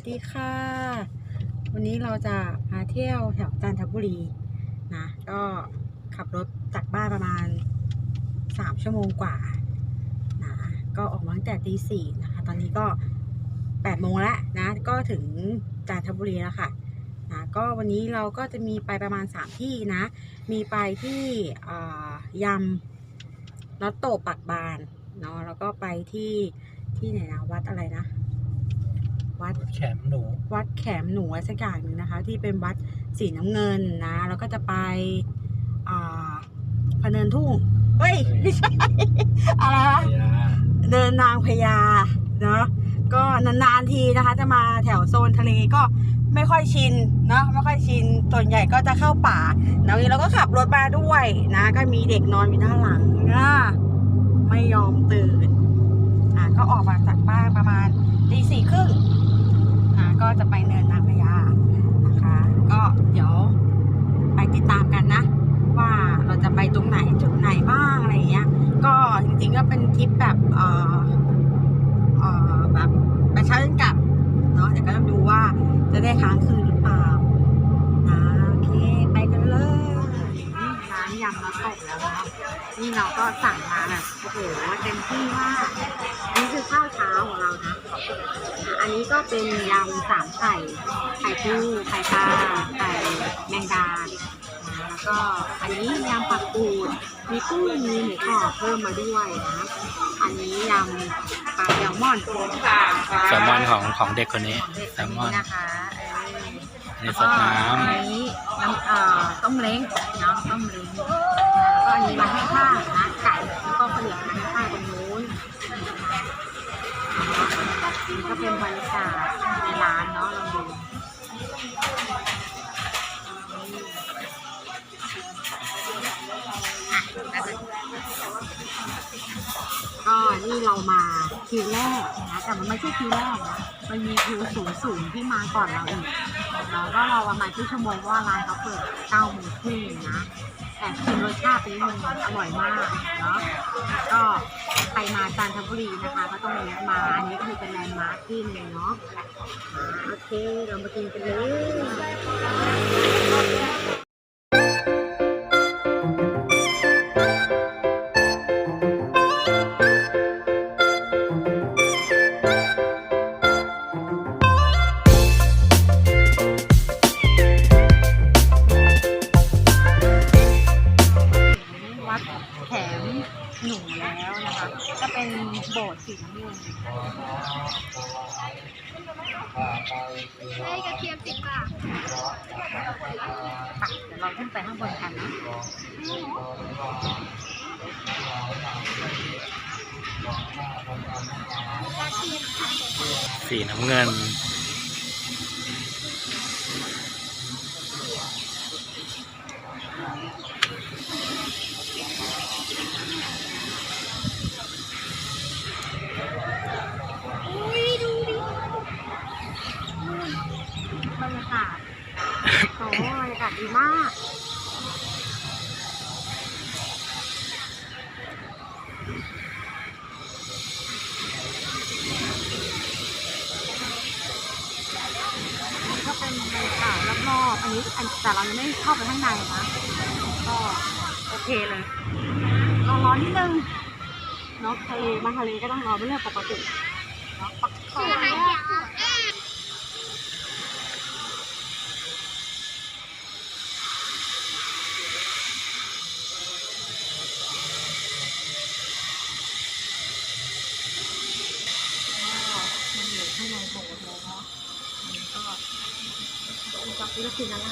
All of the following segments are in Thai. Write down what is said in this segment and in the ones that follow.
วัสดีค่ะ วันนี้เราจะมาเที่ยวแถวจันทบุรีนะก็ขับรถจากบ้านประมาณสามชั่วโมงกว่านะก็ออกมาตั้งแต่ตีสี่นะคะตอนนี้ก็แปดโมงแล้วนะก็ถึงจันทบุรีแล้วค่ะนะก็วันนี้เราก็จะมีไปประมาณสามที่นะ มีไปที่ยำนัตโตปักบานเนาะแล้วก็ไปที่ที่ไหนนะวัดอะไรนะ วัดแขมหนู วัดแขมหนูอะไรสักอย่างหนึ่งนะคะ ที่เป็นวัดสีน้ำเงินนะ แล้วก็จะไป อ่าพะเนินทุ่ง เฮ้ยไม่ใช่อะไรวะพญาเดินนางพญาเนาะก็นานๆทีนะคะ จะมาแถวโซนทะเลก็ไม่ค่อยชินเนาะไม่ค่อยชินส่วนใหญ่ก็จะเข้าป่าแล้วนี้เราก็ขับรถมาด้วยนะ ก็มีเด็กนอนอยู่ด้านหลังนะไม่ยอมตื่นอะก็ออกมาจากบ้านประมาณตีสี่ครึ่งอะก็จะไปเนินนางพญานะคะ ก็เดี๋ยวไปติดตามกันนะ ว่าเราจะไปตรงไหนจุดไหนบ้างอะไรอย่างเงี้ย ก็จริงๆ ก็เป็นทริปแบบเออเออแบบไปเช้าเย็นกลับเนาะเดี๋ยวก็ต้องดูว่าจะได้ค้างคืนหรือเปล่านะโอเคไปกันเลยนี่ร้านยำน้ำตกแล้วนะนี่เราก็สั่งมาแบบโอ้โหเต็มที่มากนี่คือข้าวเช้าของเรานะอันนี้ก็เป็นยำสามไข่ไข่ปูไข่ปลาไข่แมงดา ก็อันนี้ยำผักกูดมีกุ้งมีหมูกรอบเพิ่มมาด้วยนะ อันนี้ยำปลาแซลมอนแซลมอนของของเด็กคนนี้ของเด็กแซคนลมอนี้นนะคะเอออันนี้สดน้อันนี้น้ำเอ่อต้มเล้งเนาะต้มเล้งแล้วก็อันนี้มาให้ข้าวนะไก่แล้วก็ข้าวเหนียวมาให้ข้าวตรงนู้นนี่ก็เป็นบรรยากาศ ก็นี่เรามาคิวแรกนะแต่มันไม่ใช่คิวแรกนะมันมีคิวสูงสูงที่มาก่อนเราอีกแล้วก็เราประมาณที่ชั่วโมงว่าร้านเขาเปิดเก้าโมงครึ่งนะแต่ชิมรสชาตินี้มันอร่อยมากเนาะก็ใครมาจันทบุรีนะคะ ก็ต้องแวะมาอันนี้คือเป็นแลนด์มาร์คที่หนึ่งเนาะโอเคเรามากินกันเลย นูแล้วนะคะก็เป็นโบสถ์สีน้ำเงินให้กระเทียมสิบบาทไปเดี๋ยวเราขึ้นไปข้างบนกันนะำสีน้ำเงินากาศโอ้บรรยากาศดีมากก็เป็นบรรยากาศรอบๆอันนี้อันแต่เรายังไม่เข้าไปข้างในนะก็โอเคเลยรอร้อนนิดนึงเนาะทะเลมาทะเลก็ต้องรอเป็นเรื่องปกติเนาะปักคอ นอะไร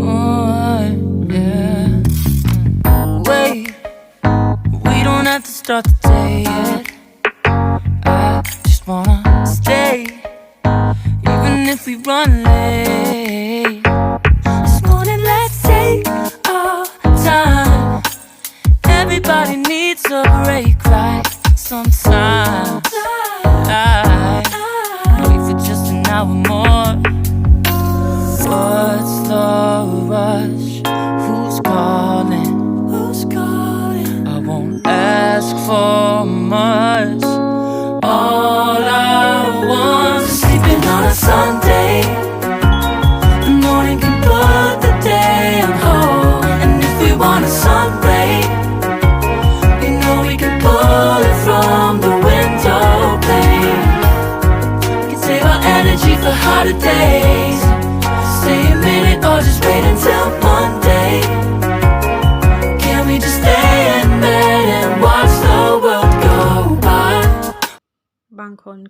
Oh, yeah. Wait, we don't have to start the day yet. more.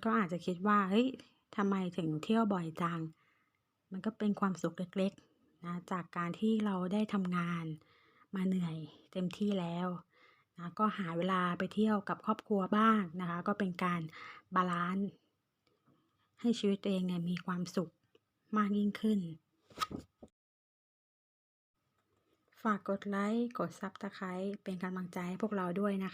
ก็อาจจะคิดว่า เฮ้ยทำไมถึงเที่ยวบ่อยจัง มันก็เป็นความสุขเล็กๆนะจากการที่เราได้ทำงานมาเหนื่อยเต็มที่แล้วนะก็หาเวลาไปเที่ยวกับครอบครัวบ้างนะคะ ก็เป็นการบาลานซ์ให้ชีวิตตัวเองเนี่ยมีความสุขมากยิ่งขึ้น ฝากกดไลค์ กดซับสไคร b ์เป็นกำลังใจให้พวกเราด้วยนะคะ